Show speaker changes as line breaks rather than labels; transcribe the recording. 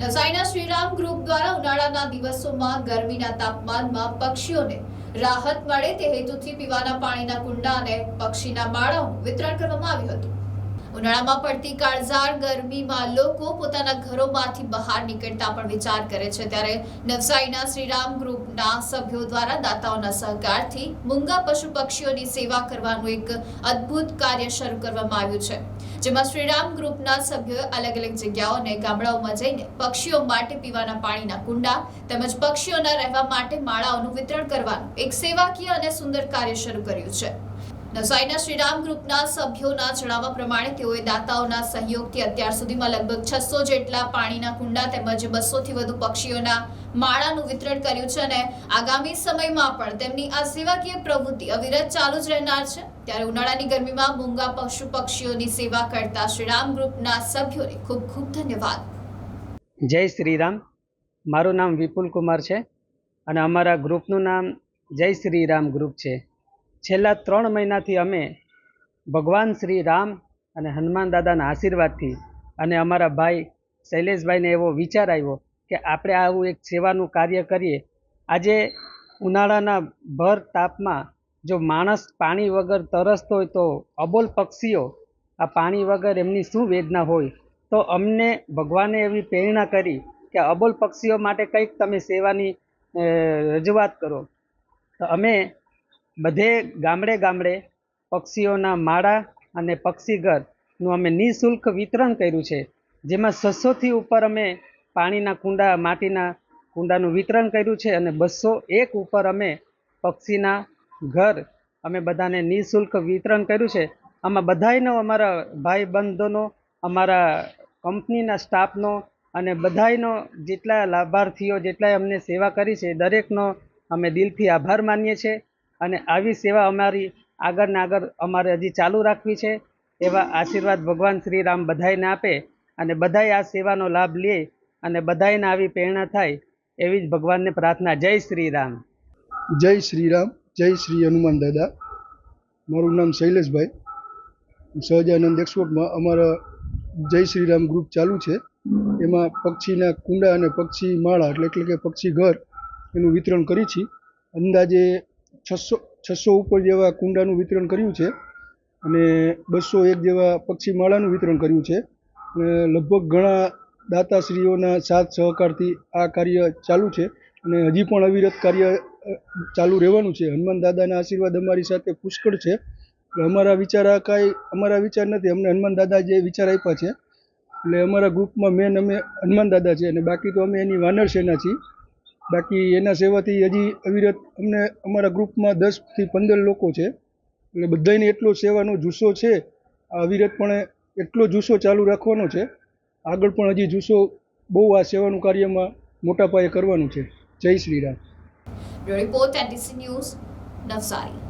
નવસારીના શ્રીરામ ગ્રુપ દ્વારા ઉનાળાના દિવસોમાં ગરમીના તાપમાનમાં પક્ષીઓને રાહત મળે તે હેતુથી પીવાના પાણીના કુંડા અને પક્ષીના માળાઓનું વિતરણ કરવામાં આવ્યું હતું. ઉનાળામાં પડતી કાળઝાળ ગરમીમાં લોકો પોતાના ઘરોમાંથી બહાર નીકળતા પણ વિચાર કરે છે. ત્યારે નવસારીના શ્રીરામ ગ્રુપના સભ્યો દ્વારા દાતાઓના સહકારથી મૂંગા પશુ પક્ષીઓની સેવા કરવાનું એક અદ્ભુત કાર્ય શરૂ કરવામાં આવ્યું છે. જેમાં શ્રીરામ ગ્રુપના સભ્યોએ અલગ અલગ જગ્યાઓ અને ગામડાઓમાં જઈને પક્ષીઓ માટે પીવાના પાણીના કુંડા તેમજ પક્ષીઓના રહેવા માટે માળાઓનું વિતરણ કરવાનું એક સેવાકીય અને સુંદર કાર્ય શરૂ કર્યું છે. નવસારીના શ્રીરામ ગ્રુપના સભ્યોના જણાવવા પ્રમાણે તેઓએ દાતાઓના સહયોગથી અત્યાર સુધીમાં લગભગ છસો જેટલા પાણીના કુંડા તેમજ બસોથી વધુ પક્ષીઓના માળાનું વિતરણ કર્યું છે અને આગામી સમયમાં પણ તેમની આ સેવાકીય પ્રવૃત્તિ અવિરત ચાલુ જ રહેનાર છે. ત્યારે ઉનાળાની ગરમીમાં મૂંગા પશુ પક્ષીઓની સેવા કરતા શ્રીરામ ગ્રુપના સભ્યોને ખૂબ ખૂબ ધન્યવાદ.
જય શ્રીરામ. મારું નામ વિપુલ કુમાર છે અને અમારા ગ્રુપનું નામ જય શ્રીરામ ગ્રુપ છે. છેલ્લા ત્રણ મહિનાથી અમે ભગવાન શ્રી રામ અને હનુમાન દાદાના આશીર્વાદથી અને અમારા ભાઈ શૈલેષભાઈને એવો વિચાર આવ્યો કે આપણે આવું એક સેવાનું કાર્ય કરીએ. આજે ઉનાળાના ભર તાપમાં જો માણસ પાણી વગર તરસતો હોય તો અબોલ પક્ષીઓ આ પાણી વગર એમની શું વેદના હોય? તો અમને ભગવાને એવી પ્રેરણા કરી કે અબોલ પક્ષીઓ માટે કંઈક તમે સેવાની રજૂઆત કરો. તો અમે બધે ગામડે ગામડે પક્ષીઓના માળા અને પક્ષીઘરનું અમે નિઃશુલ્ક વિતરણ કર્યું છે. જેમાં છસોથી ઉપર અમે પાણીના કુંડા, માટીના કુંડાનું વિતરણ કર્યું છે અને બસો એક ઉપર અમે પક્ષીના ઘર અમે બધાને નિઃશુલ્ક વિતરણ કર્યું છે. આમાં બધાયનો અમારા ભાઈ બંધોનો અમારા કંપનીના સ્ટાફનો અને બધાયનો જેટલા લાભાર્થીઓ જેટલાય અમને સેવા કરી છે દરેકનો અમે દિલથી આભાર માનીએ છીએ. અને આવી સેવા અમારી આગળ ને આગળ અમારે હજી ચાલુ રાખવી છે. એવા આશીર્વાદ ભગવાન શ્રી રામ બધાયને આપે અને બધાએ આ સેવાનો લાભ લે અને બધાને આવી પ્રેરણા થાય એવી જ ભગવાનને પ્રાર્થના. જય શ્રી રામ
જય શ્રી રામ જય શ્રી હનુમાન દાદા. મારું નામ શૈલેષભાઈ. સહજાનંદ એક્સપોર્ટમાં અમારા જય શ્રી રામ ગ્રુપ ચાલુ છે. એમાં પક્ષીના કુંડા અને પક્ષી માળા, એટલે એટલે કે પક્ષી ઘર, એનું વિતરણ કરી છીએ અંદાજે છસો છસો ઉપર જેવા કુંડાનું વિતરણ કર્યું છે અને બસો એક જેવા પક્ષીમાળાનું વિતરણ કર્યું છે. અને લગભગ ઘણા દાતાશ્રીઓના સાથ સહકારથી આ કાર્ય ચાલુ છે અને હજી પણ અવિરત કાર્ય ચાલુ રહેવાનું છે. હનુમાન દાદાના આશીર્વાદ અમારી સાથે પુષ્કળ છે. એટલે અમારા વિચાર આ કાંઈ, અમારા વિચાર નથી. અમને હનુમાન દાદા જે વિચાર આપ્યા છે. એટલે અમારા ગ્રુપમાં મેન અમે હનુમાન દાદા છે અને બાકી તો અમે એની વાનર સેના છીએ. બાકી એના સેવાથી હજી અવિરત અમને અમારા ગ્રુપમાં દસથી પંદર લોકો છે. એટલે બધાને એટલો સેવાનો જુસ્સો છે. આ અવિરતપણે એટલો જુસ્સો ચાલુ રાખવાનો છે. આગળ પણ હજી જુસ્સો બહુ આ સેવાનું કાર્યમાં મોટા પાયે કરવાનું છે. જય Shri Ram.
Report NTC news Navsari.